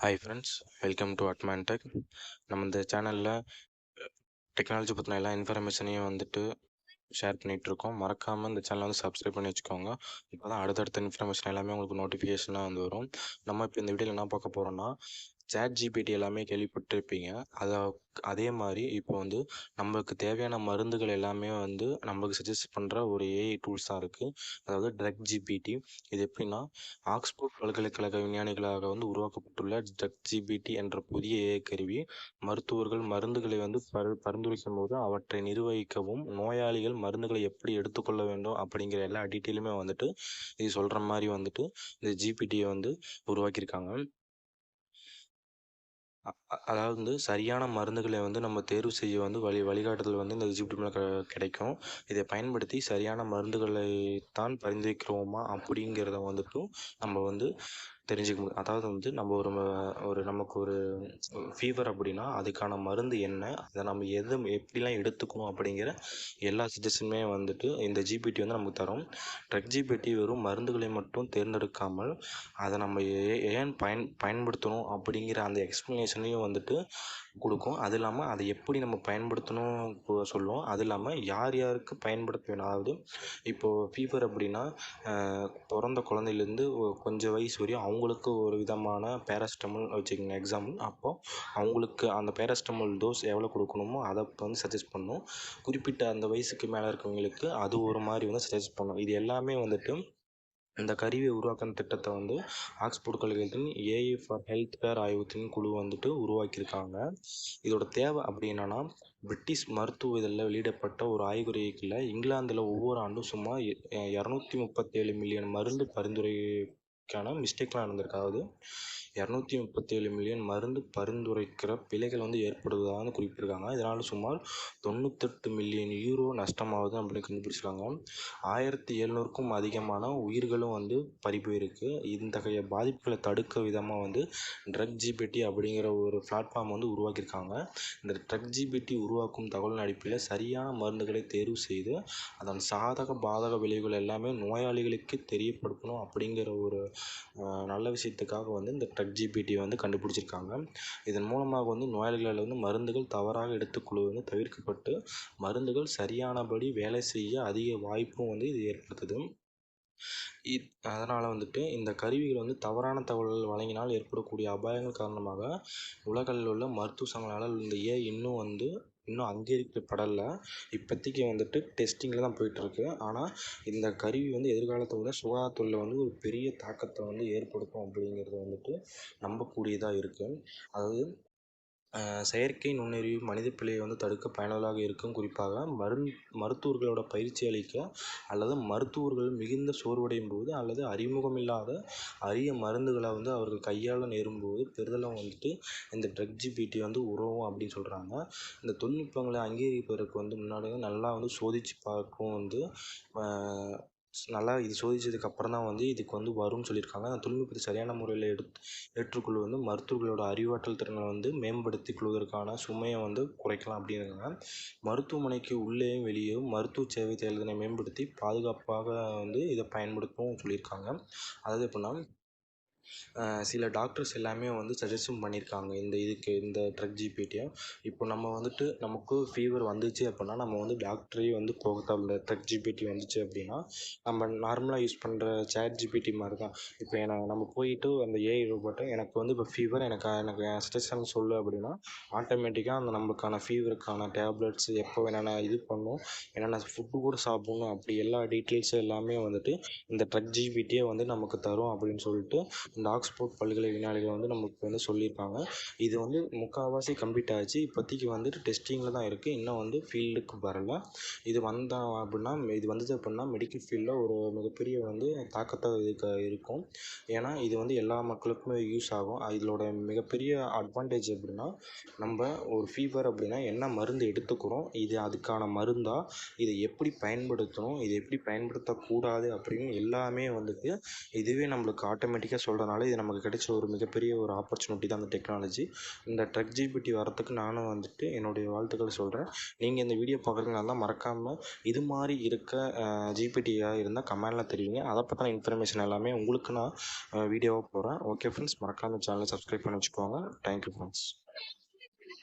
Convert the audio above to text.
Hi friends welcome to அட்மான் tech நம்ம இந்த சேனலில் டெக்னாலஜி பற்றின எல்லா இன்ஃபர்மேஷனையும் வந்துட்டு ஷேர் பண்ணிகிட்ருக்கோம் மறக்காமல் இந்த சேனலை வந்து சப்ஸ்கிரைப் பண்ணி வச்சுக்கோங்க. இப்போ தான் அடுத்தடுத்த இன்ஃபர்மேஷன் எல்லாமே உங்களுக்கு நோட்டிஃபிகேஷனாக வந்து வரும். நம்ம இப்போ இந்த வீடியோவில் என்ன பார்க்க போகிறோம்னா சேட் ஜிபிடி எல்லாமே கேள்விப்பட்டிருப்பீங்க. அதை அதே மாதிரி இப்போ வந்து நம்மளுக்கு தேவையான மருந்துகள் எல்லாமே வந்து நம்மளுக்கு சஜஸ்ட் பண்ணுற ஒரு ஏஐ டூல்ஸாக இருக்குது அதாவது ட்ரக் ஜிபிடி இது எப்படின்னா ஆக்ஸ்போர்ட் பல்கலைக்கழக விஞ்ஞானிகளாக வந்து உருவாக்கப்பட்டுள்ள ட்ரக் ஜிபிடி என்ற புதிய ஏஐ கருவி. மருத்துவர்கள் மருந்துகளை வந்து பரு பரிந்துரைக்கும் போது அவற்றை நிர்வகிக்கவும் நோயாளிகள் மருந்துகளை எப்படி எடுத்துக்கொள்ள வேண்டும் அப்படிங்கிற எல்லா டீட்டெயிலுமே வந்துட்டு இது சொல்கிற மாதிரி வந்துட்டு இந்த ஜிபிடியை வந்து உருவாக்கியிருக்காங்க. a அதாவது வந்து சரியான மருந்துகளை வந்து நம்ம தேர்வு செய்ய வந்து வழி வழிகாட்டுதல் வந்து இந்த ஜிபிடி க கிடைக்கும். இதை பயன்படுத்தி சரியான மருந்துகளை தான் பரிந்துரைக்கிறோமா அப்படிங்கிறத வந்துட்டும் நம்ம வந்து தெரிஞ்சுக்க முடியும். அதாவது வந்து நம்ம ஒரு ஒரு நமக்கு ஒரு ஃபீவர் அப்படின்னா அதுக்கான மருந்து என்ன அதை நம்ம எது எப்படிலாம் எடுத்துக்கணும் அப்படிங்கிற எல்லா சஜஷனுமே வந்துட்டு இந்த ஜிபிடி வந்து நமக்கு தரும். ட்ரக் ஜிபிடி வெறும் மருந்துகளை மட்டும் தேர்ந்தெடுக்காமல் அதை நம்ம ஏ ஏன் பயன் பயன்படுத்தணும் அப்படிங்கிற அந்த எக்ஸ்ப்ளனேஷனையும் வந்துட்டு கொடுக்கும். அது இல்லாமல் அதை எப்படி நம்ம பயன்படுத்தணும் சொல்லும் அது இல்லாமல் யார் யாருக்கு பயன்படுத்த வேணும்? அதாவது இப்போது ஃபீவர் அப்படின்னா பிறந்த குழந்தையிலேருந்து கொஞ்சம் வயசு வரையும் அவங்களுக்கு ஒரு விதமான பேராசிட்டமால் வச்சுக்கோங்க. எக்ஸாம்பிள் அப்போது அவங்களுக்கு அந்த பேராசிட்டமால் டோஸ் எவ்வளோ கொடுக்கணுமோ அதை வந்து சஜஸ்ட் பண்ணும். குறிப்பிட்ட அந்த வயசுக்கு மேலே இருக்கவங்களுக்கு அது ஒரு மாதிரி வந்து சஜஸ்ட் பண்ணும். இது எல்லாமே வந்துட்டு இந்த கருவியை உருவாக்கின திட்டத்தை வந்து ஆக்ஸ்போர்ட் கழகத்தின் ஏஐ ஃபார் ஹெல்த் கேர் ஆய்வகத்தின் குழு வந்துட்டு உருவாக்கியிருக்காங்க. இதோட தேவை அப்படி என்னன்னா பிரிட்டிஷ் மருத்துவ இதழில் வெளியிடப்பட்ட ஒரு ஆய்வுரைக்குள்ள இங்கிலாந்தில் ஒவ்வொரு ஆண்டும் சுமார் இரநூத்தி முப்பத்தேழு மில்லியன் மருந்து பரிந்துரைக்கான மிஸ்டேக்லாம் நடந்திருக்கு. அதாவது இரநூத்தி முப்பத்தேழு மில்லியன் மருந்து பரிந்துரைக்கிற பிழைகள் வந்து ஏற்படுவதாக குறிப்பிட்டிருக்காங்க. இதனால் சுமார் தொண்ணூத்தெட்டு மில்லியன் யூரோ நஷ்டமாகுது அப்படின்னு கண்டுபிடிச்சிருக்காங்க. ஆயிரத்தி எழுநூறுக்கும் அதிகமான உயிர்களும் வந்து பறி போயிருக்கு இத்தகைய பாதிப்புகளை தடுக்க விதமாக வந்து ட்ரக் ஜிபிடி அப்படிங்கிற ஒரு பிளாட்ஃபார்ம் வந்து உருவாக்கியிருக்காங்க. இந்த ட்ரக் ஜிபிடி உருவாக்கும் தகவலின் அடிப்படையில் சரியான மருந்துகளை தேர்வு செய்து அதன் சாதக பாதக விளைவுகள் எல்லாமே நோயாளிகளுக்கு தெரியப்படுத்தணும் அப்படிங்கிற ஒரு நல்ல விஷயத்துக்காக வந்து இந்த ட்ரக் ஜிபிடி வந்து கண்டுபிடிச்சிருக்காங்க. இதன் மூலமாக வந்து நோயாளிகளால் வந்து மருந்துகள் தவறாக எடுத்துக்கொள்வது வந்து தவிர்க்கப்பட்டு மருந்துகள் சரியானபடி வேலை செய்ய அதிக வாய்ப்பும் வந்து இது ஏற்படுத்துது. இத் அதனால் வந்துட்டு இந்த கருவிகள் வந்து தவறான தகவல்கள் வழங்கினால் ஏற்படக்கூடிய அபாயங்கள் காரணமாக உலகளில் உள்ள மருத்துவ சங்கங்களால் இந்த ஏ இன்னும் வந்து இன்னும் அங்கீகரிக்கப்படல. இப்போதைக்கு வந்துட்டு டெஸ்டிங்கில் தான் போயிட்டுருக்கு. ஆனால் இந்த கருவி வந்து எதிர்காலத்தை விட சுகாதாரத்துறையில் வந்து ஒரு பெரிய தாக்கத்தை வந்து ஏற்படுத்தும் அப்படிங்கிறது வந்துட்டு நம்பக்கூடியதாக இருக்குது அதாவது செயற்கை நுண்ணறிவு மனித பிழையை வந்து தடுக்க பயனுள்ளதாக இருக்கும். குறிப்பாக மருந் மருத்துவர்களோட பயிற்சி அளிக்க அல்லது மருத்துவர்கள் மிகுந்த சோர்வடையும் போது அல்லது அறிமுகமில்லாத அரிய மருந்துகளை வந்து அவர்கள் கையாள நேரும்போது பெரிதளவு வந்துட்டு இந்த ட்ரக் ஜிபிடி வந்து உதவும் அப்படின்னு சொல்கிறாங்க இந்த தொழில்நுட்பங்களை அங்கீகரிப்பதற்கு வந்து முன்னாடி நல்லா வந்து சோதித்து பார்க்கவும் வந்து நல்லா இது சோதிச்சதுக்கு அப்புறம் தான் வந்து இதுக்கு வந்து வரும்னு சொல்லியிருக்காங்க. அந்த தொழில்நுட்பத்தை சரியான முறையில் எடுத்து ஏற்றுக்கொள்வது வந்து மருத்துவர்களோட அறிவாற்றல் திறனை வந்து மேம்படுத்திக் கொள்வதற்கான சுமையை வந்து குறைக்கலாம் அப்படிங்கிறாங்க மருத்துவமனைக்கு உள்ளேயும் வெளியேயும் மருத்துவ சேவை செயல்திறனை மேம்படுத்தி பாதுகாப்பாக வந்து இதை பயன்படுத்தவும் சொல்லியிருக்காங்க. அதாவது எப்படின்னா சில டாக்டர்ஸ் எல்லாமே வந்து சஜஷன் பண்ணியிருக்காங்க. இந்த இதுக்கு இந்த ட்ரக் ஜிபிடியை இப்போ நம்ம வந்துட்டு நமக்கு ஃபீவர் வந்துச்சு அப்படின்னா நம்ம வந்து டாக்டரே வந்து போக தேவையில்ல. ட்ரக் ஜிபிடி வந்துச்சு அப்படின்னா நம்ம நார்மலாக யூஸ் பண்ணுற சேட் ஜிபிடி மாதிரி தான். இப்போ எனக்கு நம்ம போயிட்டு அந்த ஏஐ ரோபோட்டை எனக்கு வந்து இப்போ ஃபீவர் எனக்கு எனக்கு என் சஜஷன் சொல்லு அப்படின்னா ஆட்டோமேட்டிக்காக அந்த நம்மளுக்கான ஃபீவருக்கான டேப்லெட்ஸ் எப்போ என்னென்ன இது பண்ணும் என்னென்ன ஃபுட்டு கூட சாப்பிட்ணும் அப்படி எல்லா டீட்டெயில்ஸும் எல்லாமே வந்துட்டு இந்த ட்ரக் ஜிபிடியே வந்து நமக்கு தரும் அப்படின்னு சொல்லிட்டு இந்த ஆக்ஸ்போர்ட் பல்கலை விஞ்ஞானிகள் வந்து நமக்கு வந்து சொல்லியிருப்பாங்க. இது வந்து முக்கால்வாசி கம்ப்ளீட் ஆச்சு. இப்போதைக்கு வந்துட்டு டெஸ்டிங்கில் தான் இருக்குது இன்னும் வந்து ஃபீல்டுக்கு வரல. இது வந்தால் அப்படின்னா இது வந்தது அப்படின்னா மெடிக்கல் ஃபீல்டில் ஒரு மிகப்பெரிய வந்து தாக்கத்தை இதுக்கு இருக்கும். ஏன்னா இது வந்து எல்லா மக்களுக்குமே யூஸ் ஆகும். இதோட மிகப்பெரிய அட்வான்டேஜ் எப்படின்னா நம்ம ஒரு ஃபீவர் அப்படின்னா என்ன மருந்து எடுத்துக்கிறோம்? இது அதுக்கான மருந்தா? இதை எப்படி பயன்படுத்தணும்? இதை எப்படி பயன்படுத்தக்கூடாது? அப்படின்னு எல்லாமே வந்துட்டு இதுவே நம்மளுக்கு ஆட்டோமேட்டிக்காக சொல்கிற பண்ணுறதுனால இது நமக்கு கிடைச்ச ஒரு மிகப்பெரிய ஒரு ஆப்பர்ச்சுனிட்டி தான் அந்த டெக்னாலஜி இந்த ட்ரக் ஜிபிடி வரத்துக்கு நானும் வந்துட்டு என்னுடைய வாழ்த்துக்கள் சொல்கிறேன் நீங்கள் இந்த வீடியோ பார்க்குறீங்களா தான் மறக்காமல் இது மாதிரி இருக்க ஜிபிடியாக இருந்தால் கமெண்டில் தெரிவிங்க. அதை பற்றின இன்ஃபர்மேஷன் எல்லாமே உங்களுக்கு நான் வீடியோவாக போடுறேன். ஓகே ஃப்ரெண்ட்ஸ் மறக்காமல் சேனலை சப்ஸ்கிரைப் பண்ணி வச்சுக்கோங்க. Thank you friends